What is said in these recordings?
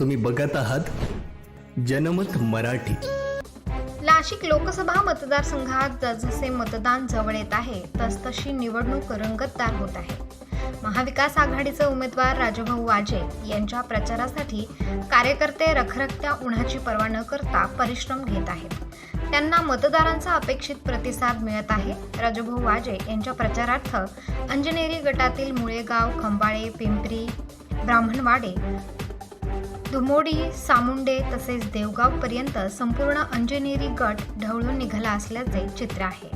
तुम्ही बघत आहात जनमत मराठी. नाशिक लोकसभा मतदारसंघात जसजसे मतदान जवळ येत आहे तसतशी निवडणूक रंगतदार होत आहे. महाविकास आघाडीचे उमेदवार राजभाऊ वाजे यांच्या प्रचारासाठी कार्यकर्ते रखरखत्या उन्हाची पर्वा न करता परिश्रम घेत आहेत. त्यांना मतदारांचा अपेक्षित प्रतिसाद मिळत आहे. राजभाऊ वाजे यांच्या प्रचारार्थ अंजनेरी गटातील मुळेगाव खंबाळे पिंपरी ब्राह्मणवाडे धुमोडी सामुंडे तसेच देवगाव पर्यंत संपूर्ण अंजनेरी गट ढवळून निघाला असल्याचे चित्र आहे.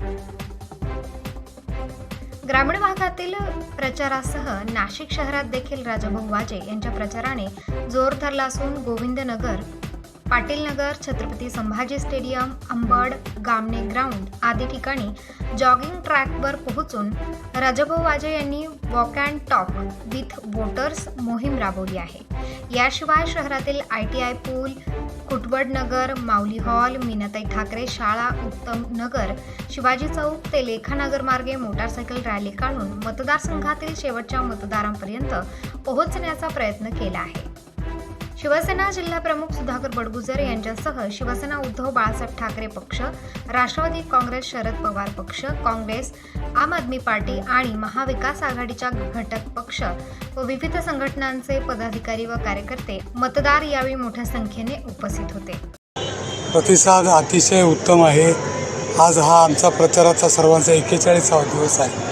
ग्रामीण भागातील प्रचारासह नाशिक शहरात देखील राजाभाऊ वाजे यांच्या प्रचाराने जोर धरला असून गोविंदनगर पाटील नगर छत्रपती संभाजी स्टेडियम अंबड गामणे ग्राउंड आदी ठिकाणी जॉगिंग ट्रॅकवर पोहोचून राजाभाऊ वाजे यांनी walk and talk with voters मोहीम राबवली आहे. याशिवाय शहरातील आय टी आय पूल कुटवड नगर माऊली हॉल मीनाताई ठाकरे शाळा उत्तम नगर शिवाजी चौक ते लेखानगर मार्गे मोटारसायकल रॅली काढून मतदारसंघातील शेवटच्या मतदारांपर्यंत पोहोचण्याचा प्रयत्न केला आहे. शिवसेना जिल्हाप्रमुख सुधाकर बडगुजर यांच्यासह शिवसेना उद्धव बाळासाहेब ठाकरे पक्ष राष्ट्रवादी काँग्रेस शरद पवार पक्ष काँग्रेस आम आदमी पार्टी आणि महाविकास आघाडीच्या घटक पक्ष व विविध संघटनांचे पदाधिकारी व कार्यकर्ते मतदार यावेळी मोठ्या संख्येने उपस्थित होते. प्रतिसाद अतिशय उत्तम आहे. आज हा आमचा प्रचाराचा सर्वांचा एक्केचाळीसावा दिवस आहे.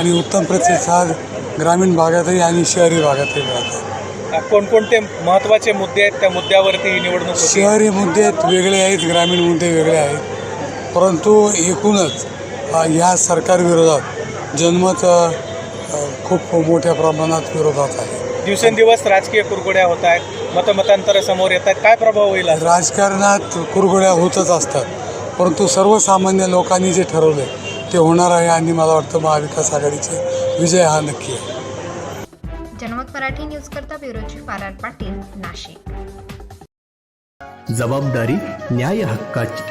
आणि उत्तम प्रतिसाद ग्रामीण भागातही आणि शहरी भागातही मिळत आहे कोणकोणते महत्त्वाचे मुद्दे आहेत त्या मुद्द्यावरती ही निवडणूक शहरी मुद्दे वेगळे आहेत ग्रामीण मुद्दे वेगळे आहेत. परंतु एकूणच ह्या सरकारविरोधात जनमत खूप मोठ्या प्रमाणात विरोधात आहे. दिवसेंदिवस राजकीय कुरघोड्या होत आहेत मतमतांतर समोर येत आहेत. काय प्रभाव होईल? राजकारणात कुरघोड्या होतच असतात. परंतु सर्वसामान्य लोकांनी जे ठरवले ते होणार आहे आणि मला वाटतं महाविकास आघाडीचे विजय हा नक्की आहे. जनमत मराठी न्यूज करता ब्युरोची पारार पाटील नाशिक. जबाबदारी न्याय हक्काची.